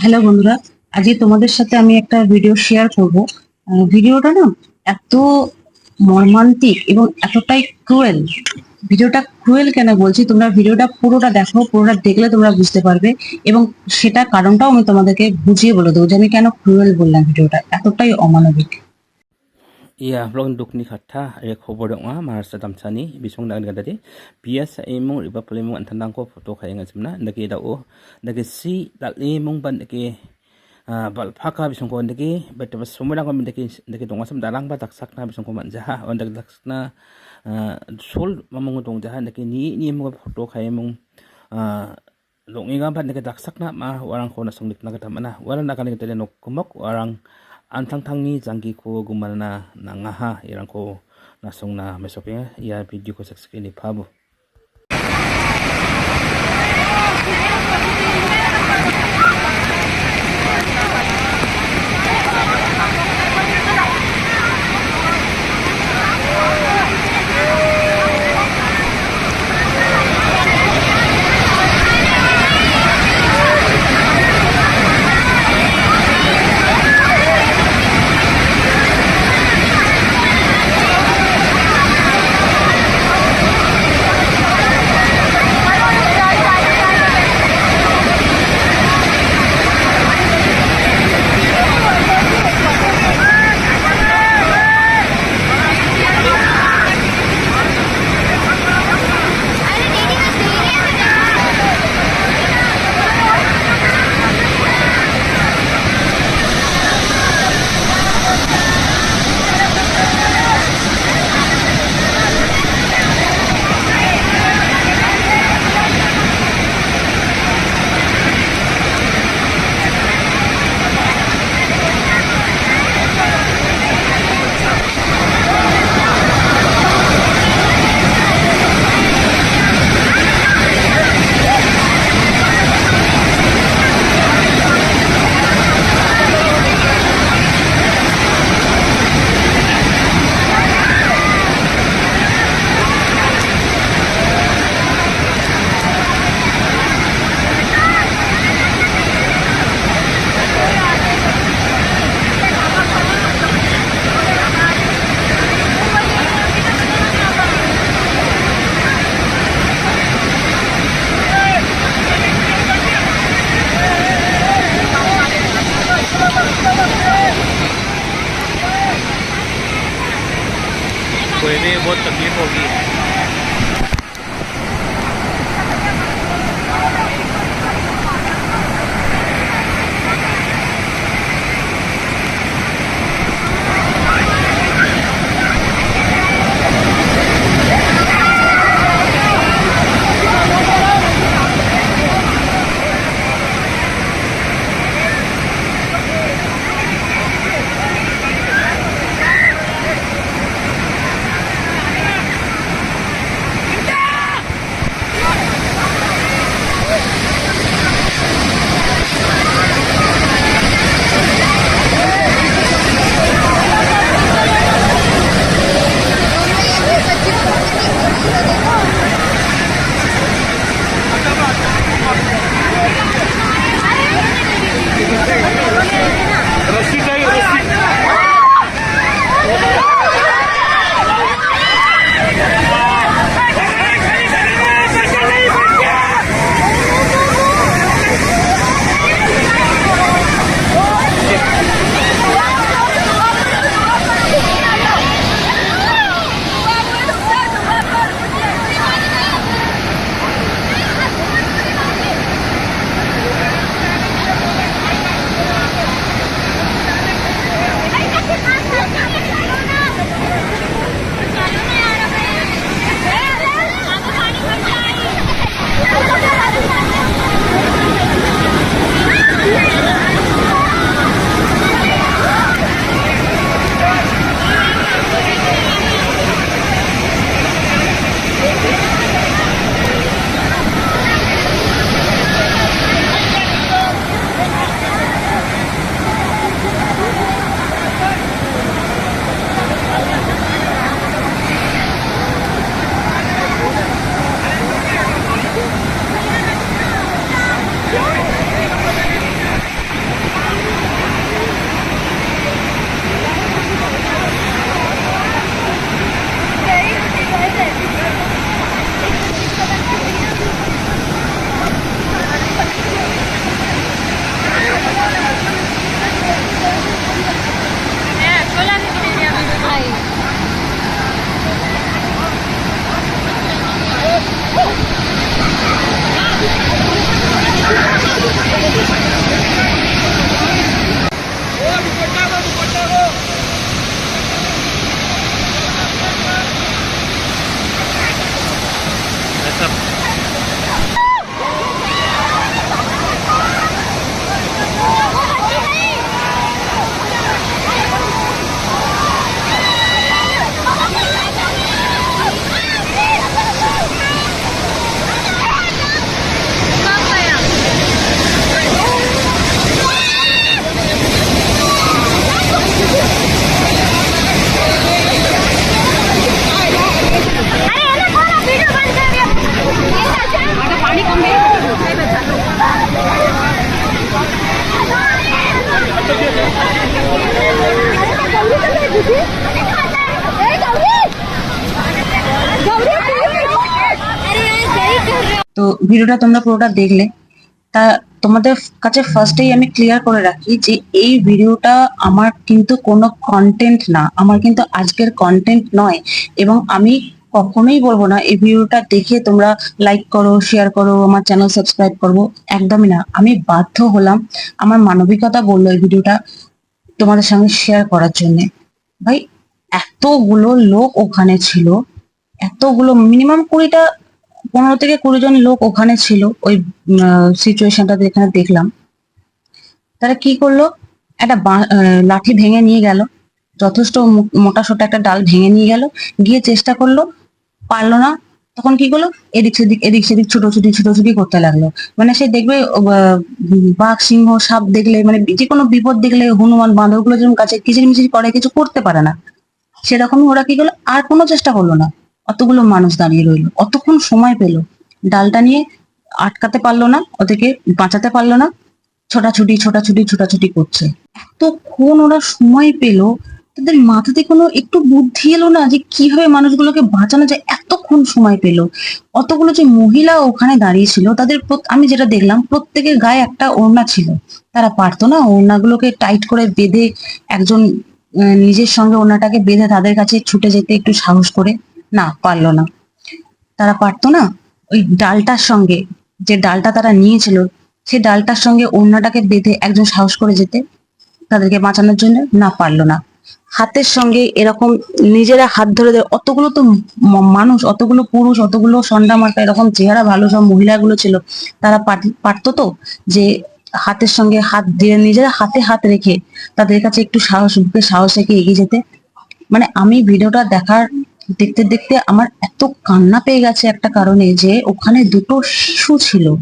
Hello বন্ধুরা, আজকে তোমাদের সাথে আমি একটা ভিডিও শেয়ার করব। ভিডিওটা না এত মর্মান্তিক এবং এতটাই ক্রুয়েল ভিডিওটা ক্রুয়েল কেন বলছি? তোমরা ভিডিওটা পুরোটা দেখো, পুরোটা দেখলে তোমরা বুঝতে পারবে এবং সেটা কারণটাও আমি তোমাদেরকে বুঝিয়ে বলে দেবো যে আমি কেন ক্রুয়েল বললাম ভিডিওটা এতটাই অমানবিক। Iya, vlog dukni khatta re khobor ong maharashtra sani, bisong dan gadati Biasa emong riba polemong anthandang ko foto kaya nga chimna ndaki da o. Ndaki si dalni e mong ban ndake, bal paka bisong ko ndaki pas bas somela ko ndaki ndaki tonga asam dalang ba tak sakna bisong ko manja jaha, on dak sakna, sol mamong tong jaha ndaki ni ni mo foto khai mong longi e gam ban ndaki tak sakna ma warang ko na dik na katamana warang nakani tele nok kumok warang 안탕탕니 장기고 구만나 나가하 이랑고 나송나 메소페 야 비디오 코섹스키니 파브 তো ভিডিওটা তোমরা পুরোটা দেখলে। তা তোমাদের কাছে ফার্স্টেই আমি ক্লিয়ার করে রাখি যে এই ভিডিওটা আমার কিন্তু কোনো কন্টেন্ট না। আমার কিন্তু আজকের কন্টেন্ট নয় এবং আমি কখনোই বলব না, এই ভিডিওটা দেখে তোমরা লাইক করো শেয়ার করো, আমার চ্যানেল সাবস্ক্রাইব করব। একদমই না। আমি বাধ্য হলাম আমার মানবিকতা বলল এই ভিডিওটা তোমাদের সঙ্গে শেয়ার করার জন্যে। ভাই, এতগুলো লোক ওখানে ছিল। এতগুলো মিনিমাম কুড়িটা, পনেরো থেকে কুড়ি জন লোক ওখানে ছিল ওই সিচুয়েশনটা এখানে দেখলাম। তারা কি করল? একটা লাঠি ভেঙে নিয়ে গেল। যথেষ্ট মোটা সোটা একটা ডাল ভেঙে নিয়ে গেল। গিয়ে চেষ্টা করল, পারল না। তখন কি করল? এদিক সেদিক এদিক সেদিক ছোটাছুটি ছোটাছুটি করতে লাগল। মানে সে দেখবে বাঘ, সিংহ, সাপ দেখলে মানে যে কোনো বিপদ দেখলে হনুমান, বাঁদরগুলো যেরকম কাছে কিচির মিচির করে, কিছু করতে পারে না। সেরকম ওরা কি করল? আর কোনো চেষ্টা করল না। অতগুলো মানুষ দাঁড়িয়ে রইল। অতক্ষণ সময় পেল। ডালটা নিয়ে আটকাতে পারল না, ওদেরকে বাঁচাতে পারল না। ছোটাছুটি ছোটাছুটি ছোটাছুটি করছে। এতক্ষণ ওরা সময় পেল তাদের মাথাতে কোনো একটু বুদ্ধি এলো না যে কীভাবে মানুষগুলোকে বাঁচানো যায়? এতক্ষণ সময় পেল। অতগুলো যে মহিলা ওখানে দাঁড়িয়ে ছিল, তাদের আমি যেটা দেখলাম, প্রত্যেকের গায়ে একটা ওড়না ছিল। তারা পারতো না, ওড়নাগুলোকে টাইট করে বেঁধে একজন নিজের সঙ্গে ওড়নাটাকে বেঁধে তাদের কাছে ছুটে যেতে একটু সাহস করে। না, পারল না। তারা পারতো না, ওই ডালটার সঙ্গে, যে ডালটা তারা নিয়েছিল সেই ডালটার সঙ্গে ওড়নাটাকে বেঁধে একজন সাহস করে যেতে, তাদেরকে বাঁচানোর জন্য। না, পারল না। হাতের সঙ্গে এরকম নিজেরা হাত ধরে ধরে অতগুলো তো মানুষ, অতগুলো পুরুষ, অতগুলো সন্ডা মার্কা, এরকম চেহারা ভালো সব মহিলাগুলো ছিল, তারা পার- পারতো তো যে হাতের সঙ্গে হাত দিয়ে নিজেরা হাতে হাত রেখে তাদের কাছে একটু সাহস, বুকে সাহস রেখে এগিয়ে যেতে। মানে আমি ভিডিওটা দেখার, দেখতে দেখতে আমার এত কান্না পেয়ে গেছে একটা কারণে যে ওখানে দুটো শিশু ছিল।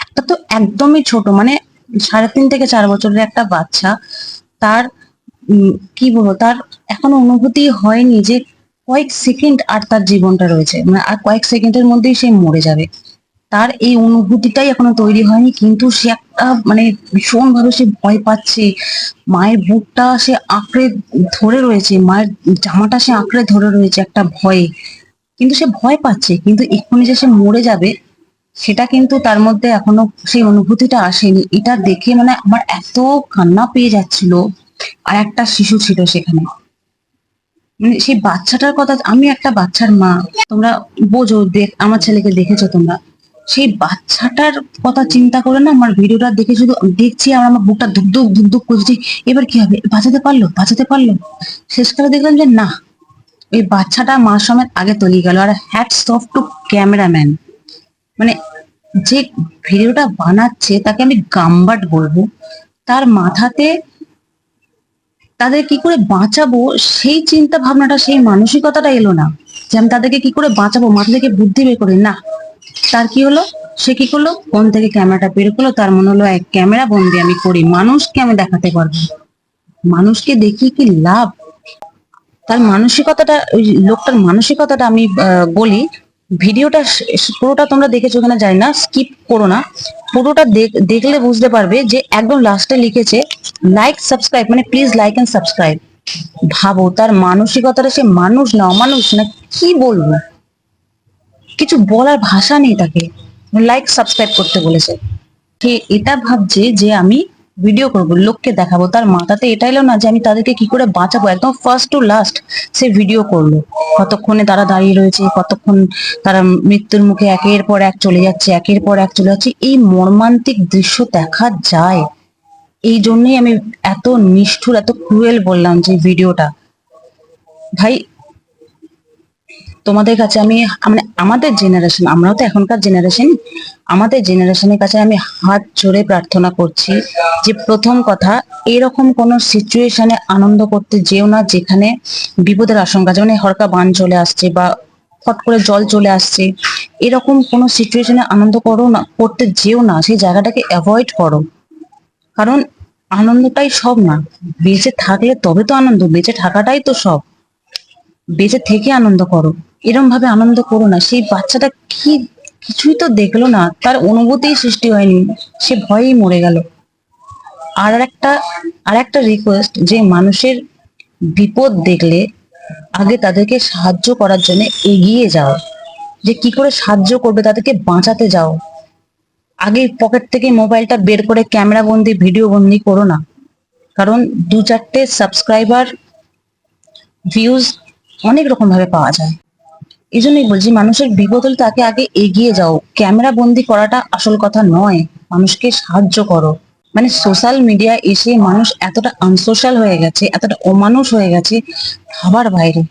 একটা তো একদমই ছোট মানে সাড়ে তিন থেকে চার বছরের একটা বাচ্চা, তার কি বলব, তার এখনও অনুভূতি হয়নি যে কয়েক সেকেন্ড আর তার জীবনটা রয়েছে। মানে আর কয়েক সেকেন্ডের মধ্যেই সে মরে যাবে। তার এই অনুভূতিটাই এখনও তৈরি হয়নি, কিন্তু সে একটা মানে ভীষণ ভাবে সে ভয় পাচ্ছে। মায়ের বুকটা সে আঁকড়ে ধরে রয়েছে, মায়ের জামাটা সে আঁকড়ে ধরে রয়েছে একটা ভয়ে। কিন্তু সে ভয় পাচ্ছে, কিন্তু এক্ষুনি যে সে মরে যাবে, সেটা কিন্তু তার মধ্যে এখনও সেই অনুভূতিটা আসেনি। এটা দেখে মানে আমার এত কান্না পেয়ে যাচ্ছিল। আর একটা শিশু ছিল সেখানে। মানে সেই বাচ্চাটার কথা, আমি একটা বাচ্চার মা, তোমরা বোঝো, দেখ, আমার ছেলেকে দেখেছ তোমরা। সেই বাচ্চাটার কথা চিন্তা করে না আমার ভিডিওটা দেখে শুধু দেখছি আর আমার বুকটা ধুকধুক ধুকধুক করছে এবার কি হবে? বাঁচাতে পারল? বাঁচাতে পারল? শেষকালে দেখলাম যে না ওই বাচ্চাটা মা সমেত আগে তলিয়ে গেল। আর হ্যাটস অফ টু ক্যামেরাম্যান মানে যে ভিডিওটা বানাচ্ছে, তাকে আমি গাম্বাট বলব। তার মাথাতে তাদের কি করে বাঁচাবো সেই চিন্তা ভাবনাটা, সেই মানসিকতাটা এলো না যে আমি তাদেরকে কি করে বাঁচাবো, মাথা থেকে বুদ্ধি বের করে, না। তার কি হলো? সে কি করল? ফোন থেকে ক্যামেরাটা বের করল, তার মনে হলো এক ক্যামেরা বন্দি, আমি করি। মানুষকে আমি দেখাতে পারব। মানুষকে দেখি কি লাভ? তার মানসিকতাটা, ওই লোকটার মানসিকতাটা আমি বলি। ভিডিওটা পুরোটা তোমরা দেখেছ কিনা জানি না, স্কিপ করো না। পুরোটা দেখ- দেখলে বুঝতে পারবে যে একদম লাস্টে লিখেছে লাইক সাবস্ক্রাইব মানে প্লিজ লাইক এন্ড সাবস্ক্রাইব ভাবো, তার মানসিকতাটা সে মানুষ না অমানুষ না কি বলব? কিছু বলার ভাষা নেই তাকে। লাইক সাবস্ক্রাইব করতে বলেছে। সে এটা ভাবছে যে আমি ভিডিও করব, লোককে দেখাবো। তার মাথাতে এটা এলো না যে আমি তাদেরকে কি করে বাঁচাবো? একদম ফার্স্ট টু লাস্ট সে ভিডিও করল। কতক্ষণে তারা দাঁড়িয়ে রয়েছে, কতক্ষণ তারা মৃত্যুর মুখে একের পর এক চলে যাচ্ছে, একের পর এক চলে যাচ্ছে, এই মর্মান্তিক দৃশ্য দেখা যায়। এই জন্যই আমি এত নিষ্ঠুর, এত ক্রুয়েল বললাম যে ভিডিওটা ভাই তোমাদের কাছে আমি মানে আমাদের জেনারেশন আমরাও তো এখনকার জেনারেশন আমাদের জেনারেশনের কাছে আমি হাত জোড়ে প্রার্থনা করছি যে প্রথম কথা, এরকম কোনো সিচুয়েশনে আনন্দ করতে যেও না যেখানে বিপদের আশঙ্কা আছে মানে হরকা বান চলে আসছে বা ফট করে জল চলে আসছে, এরকম কোনো সিচুয়েশনে আনন্দ করো না, করতে যেও না, সেই জায়গাটাকে অ্যাভয়েড করো। কারণ আনন্দটাই সব না, বেঁচে থাকলে তবে তো আনন্দ, বেঁচে থাকাটাই তো সব। বেঁচে থেকে আনন্দ করো। এরম ভাবে আনন্দ করো না। সেই বাচ্চাটা কি, কিছুই তো দেখল না। তার অনুভূতিই সৃষ্টি হয়নি। সে ভয়েই মরে গেল। আর একটা আর একটা রিকোয়েস্ট যে মানুষের বিপদ দেখলে আগে তাদেরকে সাহায্য করার জন্য এগিয়ে যাও। যে কি করে সাহায্য করবে তাদেরকে বাঁচাতে যাও। আগে পকেট থেকে মোবাইলটা বের করে ক্যামেরা বন্দি ভিডিও বন্দি করো না। কারণ দু চারটে সাবস্ক্রাইবার ভিউজ অনেক রকম ভাবে পাওয়া যায়। এই জন্যই বলছি, মানুষের বিপদ হলে তাকে আগে এগিয়ে যাও। ক্যামেরা বন্দি করাটা আসল কথা নয়। মানুষকে সাহায্য করো। মানে সোশ্যাল মিডিয়া এসে মানুষ এতটা আনসোশ্যাল হয়ে গেছে, এতটা অমানুষ হয়ে গেছে, ভাবার বাইরে।